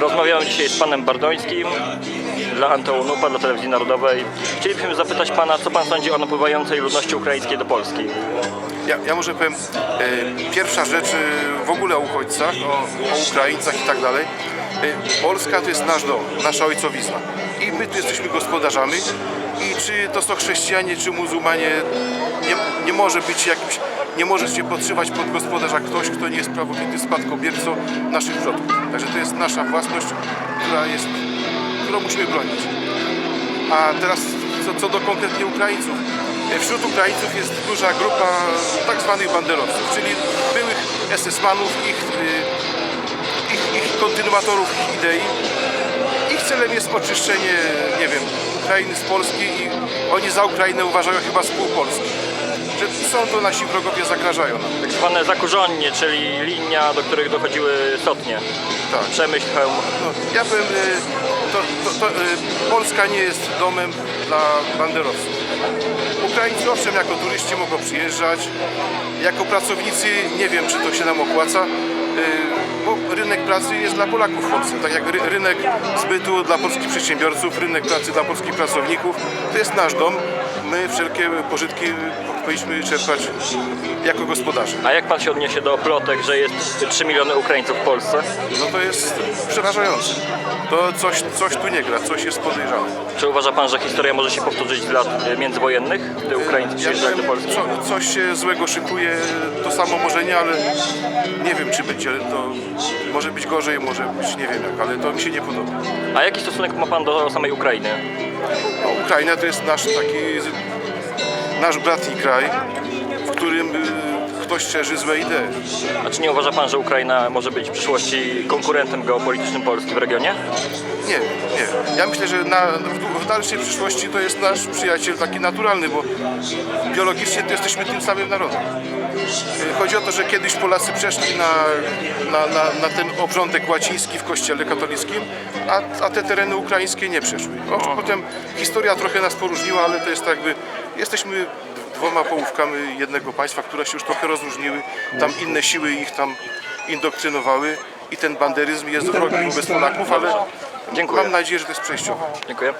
Rozmawiamy dzisiaj z panem Bardońskim dla Anteonupa, dla Telewizji Narodowej. Chcielibyśmy zapytać pana, co pan sądzi o napływającej ludności ukraińskiej do Polski? Ja, ja może powiem, e, pierwsza rzecz e, w ogóle o uchodźcach, o, o Ukraińcach i tak dalej. E, Polska to jest nasz dom, nasza ojcowizna. I my tu jesteśmy gospodarzami. I czy to są chrześcijanie, czy muzułmanie, nie, nie może być jakimś, nie może się podszywać pod gospodarza ktoś, kto nie jest prawowity spadkobiercą naszych przodków. Także to jest nasza własność, która jest, którą musimy bronić. A teraz co, co do konkretnie Ukraińców. E, Wśród Ukraińców jest duża grupa tak zwanych banderowców, czyli byłych SS-manów, ich, y, ich, ich kontynuatorów ich idei. Ich celem jest oczyszczenie, nie wiem, Ukrainy z Polski i oni za Ukrainę uważają chyba spół Polski. Że są to nasi wrogowie, zagrażają nam. Tak zwane zakurzonnie, czyli linia, do których dochodziły sotnie. Tak. Przemyśl, hełm. No, ja powiem, y, to, to, to, y, Polska nie jest domem dla banderowców. Ukraińcy owszem jako turyści mogą przyjeżdżać, jako pracownicy nie wiem czy to się nam opłaca, y, bo rynek pracy jest dla Polaków w Polsce, tak jak ry, rynek zbytu dla polskich przedsiębiorców, rynek pracy dla polskich pracowników, to jest nasz dom. My wszelkie pożytki powinniśmy czerpać jako gospodarze. A jak pan się odniesie do plotek, że jest 3 miliony Ukraińców w Polsce? No to jest przerażające. To coś, coś tu nie gra, coś jest podejrzane. Czy uważa pan, że historia może się powtórzyć z lat y, międzywojennych, gdy Ukraińcy przyjeżdżali do Polski? co, coś się złego szykuje, to samo może nie, ale nie wiem czy będzie, to może być gorzej, może być nie wiem jak, ale to mi się nie podoba. A jaki stosunek ma pan do samej Ukrainy? No, Ukraina to jest nasz taki, nasz bratni kraj, w którym y, ktoś szerzy złe idee. A czy nie uważa pan, że Ukraina może być w przyszłości konkurentem geopolitycznym Polski w regionie? Nie, nie. Ja myślę, że na, w, w dalszej przyszłości to jest nasz przyjaciel taki naturalny, bo biologicznie to jesteśmy tym samym narodem. Y, Chodzi o to, że kiedyś Polacy przeszli na, na, na, na ten obrządek łaciński w kościele katolickim, a, a te tereny ukraińskie nie przeszły. O, potem historia trochę nas poróżniła, ale to jest tak jakby, jesteśmy dwoma połówkami jednego państwa, które się już trochę rozróżniły. Tam inne siły ich tam indoktrynowały i ten banderyzm jest wrogi wobec Polaków, ale Dziękuję. mam nadzieję, że to jest przejściowe. Dziękuję.